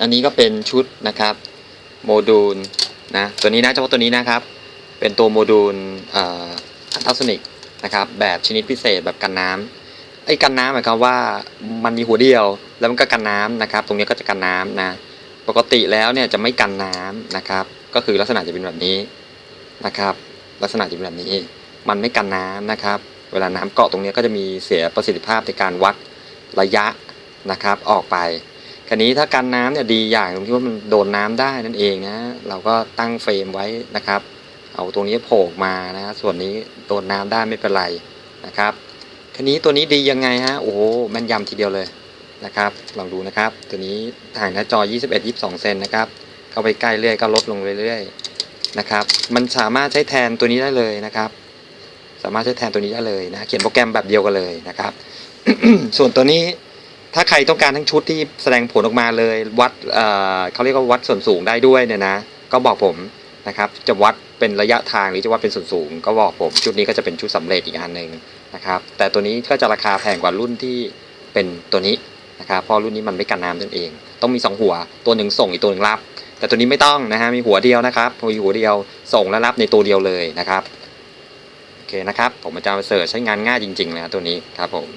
อันนี้ก็เป็นชุดนะครับโมดูลนะตัวนี้นะเฉพาะตัวนี้นะครับ เป็นตัวโมดูลอัลตราโซนิกนะครับแบบชนิดพิเศษแบบกันน้ำไอ้กันน้ำหมายความว่ามันมีหัวเดียว แล้วมันก็กันน้ำนะครับ ตรงนี้ก็จะกันน้ำนะปกติแล้วเนี่ยจะไม่กันน้ำนะครับ ก็คือลักษณะจะเป็นแบบนี้นะครับ ลักษณะจะเป็นแบบนี้ มันไม่กันน้ำนะครับ เวลาน้ำเกาะตรงนี้ก็จะมีเสียประสิทธิภาพในการวัดระยะนะครับออกไป คราวนี้ถ้ากันน้ำเนี่ยดีอย่างตรงที่ว่ามันโดนน้ำได้นั่นเองนะเราก็ตั้งเฟรมไว้นะครับ เอาตรงนี้โผล่มานะส่วนนี้โดนน้ำได้ไม่เป็นไรนะครับคราวนี้ตัวนี้ดียังไงฮะโอ้โหแม่นยำทีเดียวเลยนะครับลองดูนะครับ ตัวนี้ถ่ายหน้าจอ 21 22 เซนนะครับเข้าไปใกล้เรื่อยก็ลดลงเรื่อยๆนะครับ มันสามารถใช้แทนตัวนี้ได้เลยนะครับ สามารถใช้แทนตัวนี้ได้เลยนะเขียนโปรแกรมแบบเดียวกันเลยนะครับ ส่วนตัวนี้ ถ้าใครต้องการทั้งชุดที่แสดงผลออกมาเลยวัดเเขาเรียกว่าวัดส่วนสูงได้ด้วยเนี่ยนะ ก็บอกผมนะครับ จะวัดเป็นระยะทางหรือจะวัดเป็นส่วนสูง ก็บอกผม ชุดนี้ก็จะเป็นชุดสำเร็จอีกอันหนึ่งนะครับ แต่ตัวนี้ก็จะราคาแพงกว่ารุ่นที่เป็นตัวนี้นะครับเพราะรุ่นนี้มันไม่กันน้ำนั่นเอง ต้องมีสองหัว ตัวหนึ่งส่งอีกตัวหนึ่งรับ แต่ตัวนี้ไม่ต้องนะฮะมีหัวเดียวนะครับมีหัวเดียวส่งและรับในตัวเดียวเลยนะครับโอเคนะครับผมอาจารย์เสริฐใช้งานง่ายจริงๆเลยนะตัวนี้ครับผม